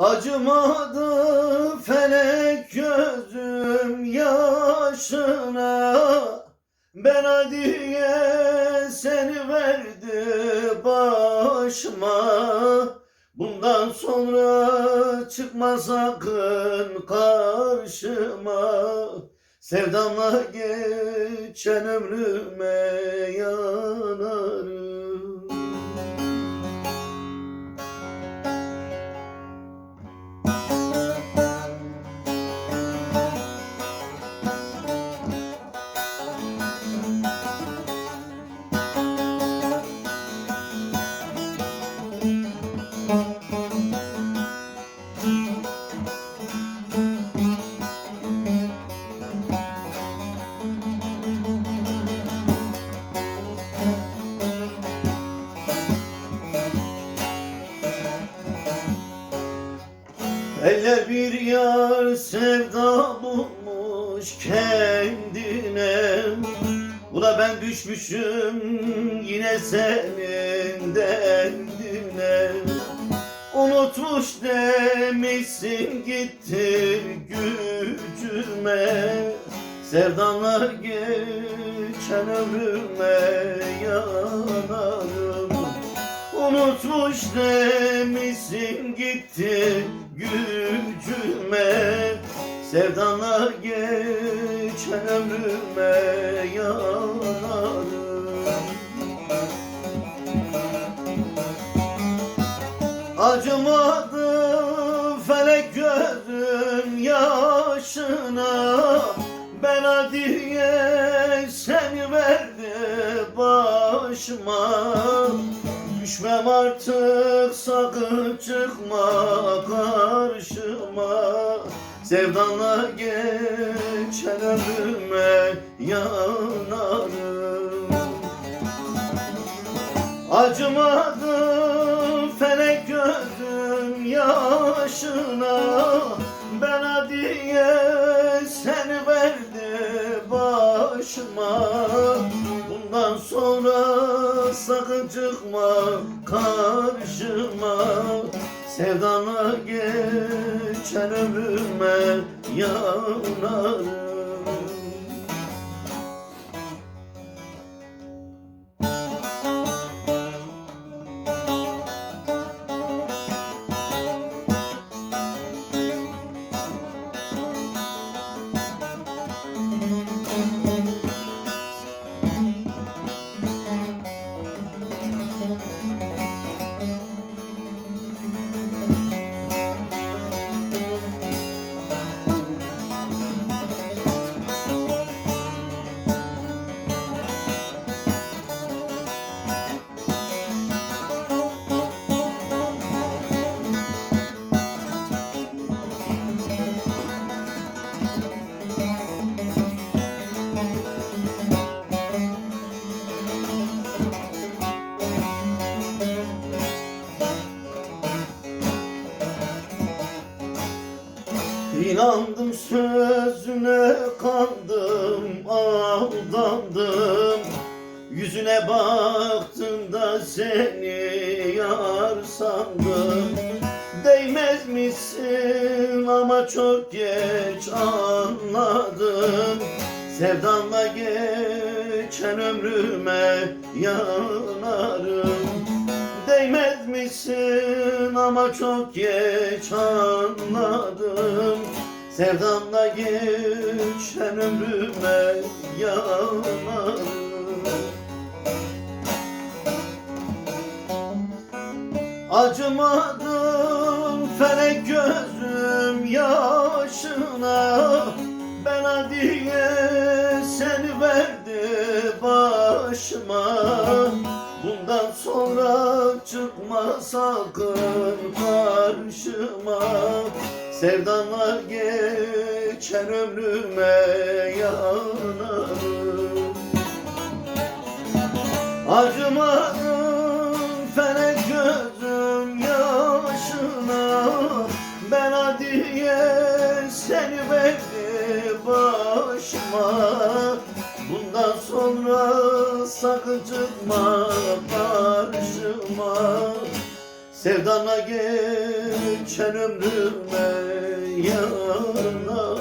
Acımadı felek gözüm yaşına. Ben adiye seni verdi başıma. Bundan sonra çıkma sakın karşıma. Sevdamla geçen ömrüme yanarım Eller bir yar sevda bulmuş kendine. Ula ben düşmüşüm yine senin derdine Unutmuş demişsin gitti gücüme. Sevdanlar geçen ömrüme yanarım. Unutmuş demişsin gitti gücüme. Sevdanlar geçen ömrüme yanarım yaşına Ben adiye seni verdi başıma. Düşmem artık sakın çıkma karşıma. Sevdanla geçen ömrüme yanarım. Acımadım felek gözüm yaşına sonra sakın çıkma karşıma. Sevdana geçen ömrüme yanarım İnandım sözüne kandım aldandım. Yüzüne baktığımda seni yar sandım. Değmez misin ama çok geç anladım. Sevdanla geçen ömrüme yanarım Değmez misin ama çok geç anladım. Sevdamla geçen ömrüme yanarım Acımadım felek gözüm yaşına. Ben adiye seni verdi başıma sonra çıkma sakın karşıma. Sevdanla geçen ömrüme yanarım Acımadım felek gözüm yaşına. Ben adiye seni verdi başıma. Bundan sonra sakın çıkma Sevdana geçen ömrüme yarına